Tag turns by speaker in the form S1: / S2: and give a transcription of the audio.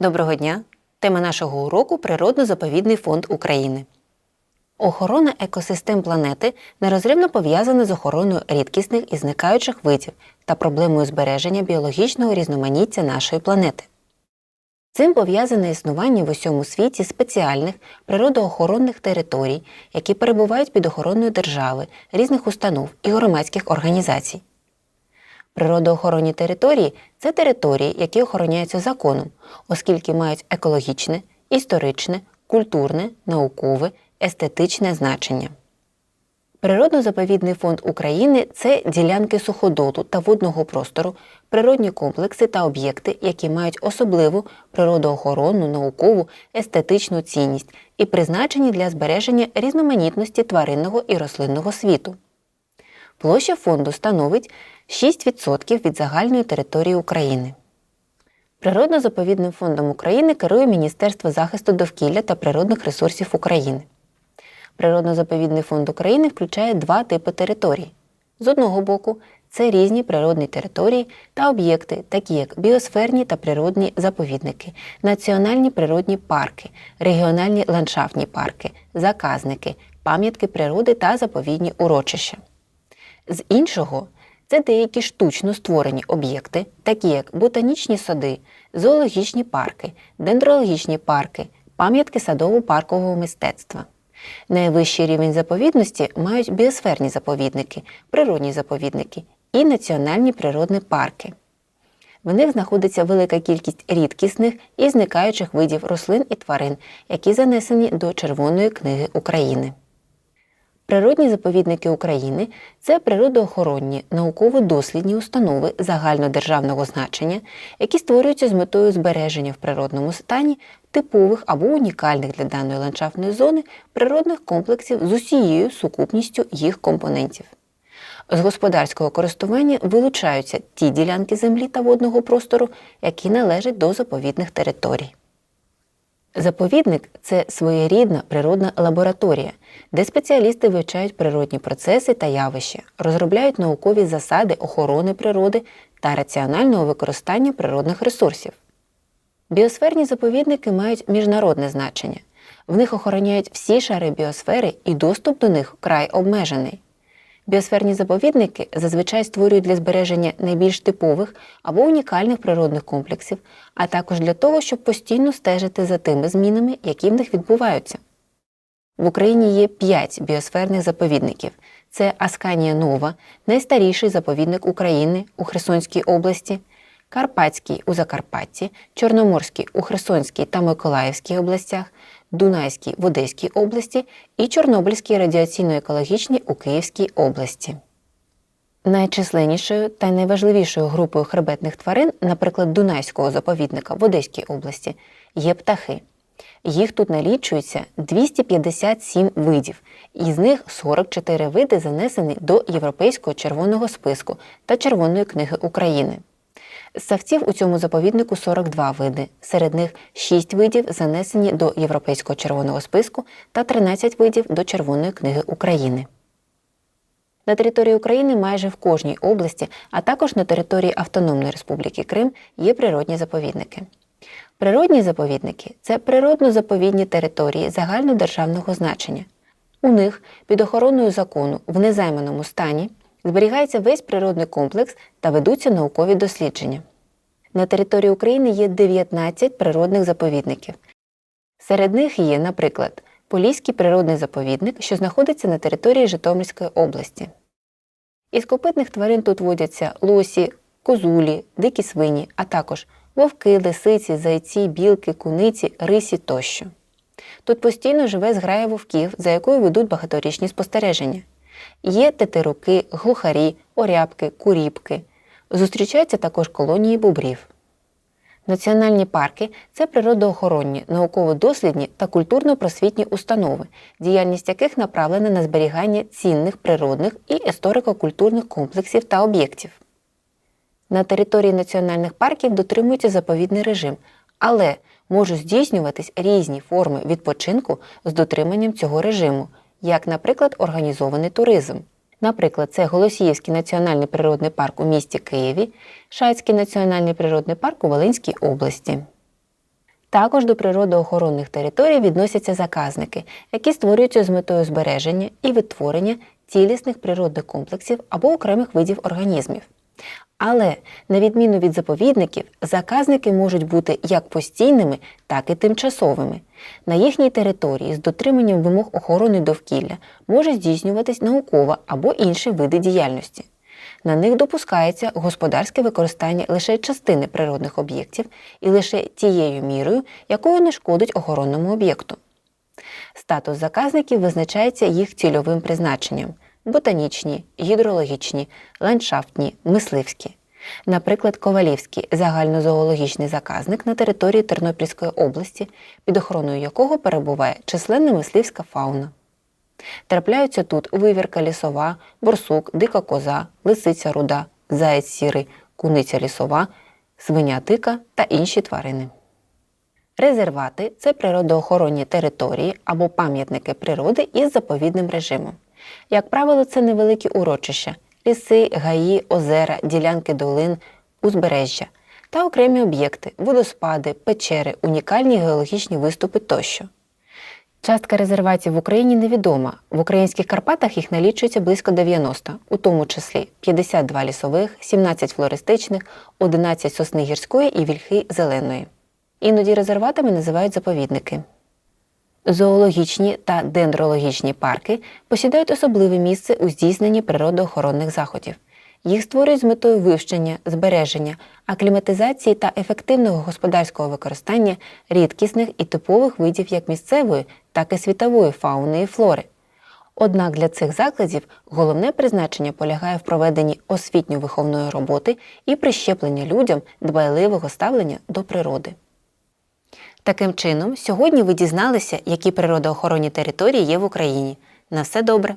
S1: Доброго дня! Тема нашого уроку Природно-заповідний фонд України. Охорона екосистем планети нерозривно пов'язана з охороною рідкісних і зникаючих видів та проблемою збереження біологічного різноманіття нашої планети. Цим пов'язане існування в усьому світі спеціальних природоохоронних територій, які перебувають під охороною держави, різних установ і громадських організацій. Природоохоронні території це території, які охороняються законом, оскільки мають екологічне, історичне, культурне, наукове, естетичне значення. Природно-заповідний фонд України це ділянки суходолу та водного простору, природні комплекси та об'єкти, які мають особливу природоохоронну, наукову, естетичну цінність і призначені для збереження різноманітності тваринного і рослинного світу. Площа фонду становить 6% від загальної території України. Природно-заповідним фондом України керує Міністерство захисту довкілля та природних ресурсів України. Природно-заповідний фонд України включає два типи територій. З одного боку, це різні природні території та об'єкти, такі як біосферні та природні заповідники, національні природні парки, регіональні ландшафтні парки, заказники, пам'ятки природи та заповідні урочища. З іншого, це деякі штучно створені об'єкти, такі як ботанічні сади, зоологічні парки, дендрологічні парки, пам'ятки садово-паркового мистецтва. Найвищий рівень заповідності мають біосферні заповідники, природні заповідники і національні природні парки. В них знаходиться велика кількість рідкісних і зникаючих видів рослин і тварин, які занесені до Червоної книги України. Природні заповідники України це природоохоронні науково-дослідні установи загальнодержавного значення, які створюються з метою збереження в природному стані типових або унікальних для даної ландшафтної зони природних комплексів з усією сукупністю їх компонентів. З господарського користування вилучаються ті ділянки землі та водного простору, які належать до заповідних територій. Заповідник це своєрідна природна лабораторія, де спеціалісти вивчають природні процеси та явища, розробляють наукові засади охорони природи та раціонального використання природних ресурсів. Біосферні заповідники мають міжнародне значення. В них охороняють всі шари біосфери і доступ до них вкрай обмежений. Біосферні заповідники зазвичай створюють для збереження найбільш типових або унікальних природних комплексів, а також для того, щоб постійно стежити за тими змінами, які в них відбуваються. В Україні є п'ять біосферних заповідників: це Асканія Нова, найстаріший заповідник України у Херсонській області, Карпатський у Закарпатті, Чорноморський у Херсонській та Миколаївській областях, Дунайський в Одеській області і Чорнобильський радіаційно-екологічний у Київській області. Найчисленнішою та найважливішою групою хребетних тварин, наприклад, Дунайського заповідника в Одеській області, є птахи. Їх тут налічується 257 видів, із них 44 види занесені до Європейського червоного списку та Червоної книги України. Ссавців у цьому заповіднику 42 види, серед них 6 видів занесені до Європейського червоного списку та 13 видів до Червоної книги України. На території України майже в кожній області, а також на території Автономної Республіки Крим є природні заповідники. Природні заповідники це природно-заповідні території загальнодержавного значення. У них під охороною закону в незайманому стані зберігається весь природний комплекс та ведуться наукові дослідження. На території України є 19 природних заповідників. Серед них є, наприклад, Поліський природний заповідник, що знаходиться на території Житомирської області. Із копитних тварин тут водяться лосі, козулі, дикі свині, а також вовки, лисиці, зайці, білки, куниці, рисі тощо. Тут постійно живе зграя вовків, за якою ведуть багаторічні спостереження. Є тетеруки, глухарі, орябки, куріпки. Зустрічаються також колонії бобрів. Національні парки це природоохоронні, науково-дослідні та культурно-просвітні установи, діяльність яких направлена на зберігання цінних природних і історико-культурних комплексів та об'єктів. На території національних парків дотримується заповідний режим, але можуть здійснюватись різні форми відпочинку з дотриманням цього режиму, як, наприклад, організований туризм. Наприклад, це Голосіївський національний природний парк у місті Києві, Шацький національний природний парк у Волинській області. Також до природоохоронних територій відносяться заказники, які створюються з метою збереження і відтворення цілісних природних комплексів або окремих видів організмів. Але, на відміну від заповідників, заказники можуть бути як постійними, так і тимчасовими. На їхній території з дотриманням вимог охорони довкілля може здійснюватись наукова або інші види діяльності. На них допускається господарське використання лише частини природних об'єктів і лише тією мірою, якою не шкодить охоронному об'єкту. Статус заказників визначається їх цільовим призначенням ботанічні, гідрологічні, ландшафтні, мисливські. Наприклад, Ковалівський загальнозоологічний заказник на території Тернопільської області, під охороною якого перебуває численна мисливська фауна. Трапляються тут вивірка лісова, борсук, дика коза, лисиця руда, заєць сірий, куниця лісова, свиня тика та інші тварини. Резервати це природоохоронні території або пам'ятники природи із заповідним режимом. Як правило, це невеликі урочища ліси, гаї, озера, ділянки долин, узбережжя та окремі об'єкти, водоспади, печери, унікальні геологічні виступи тощо. Частка резерватів в Україні невідома. В українських Карпатах їх налічується близько 90, у тому числі 52 лісових, 17 флористичних, 11 сосни гірської і вільхи зеленої. Іноді резерватами називають заповідники. Зоологічні та дендрологічні парки посідають особливе місце у здійсненні природоохоронних заходів. Їх створюють з метою вивчення, збереження, акліматизації та ефективного господарського використання рідкісних і типових видів як місцевої, так і світової фауни і флори. Однак для цих закладів головне призначення полягає в проведенні освітньо-виховної роботи і прищеплення людям дбайливого ставлення до природи. Таким чином, сьогодні ви дізналися, які природоохоронні території є в Україні. На все добре!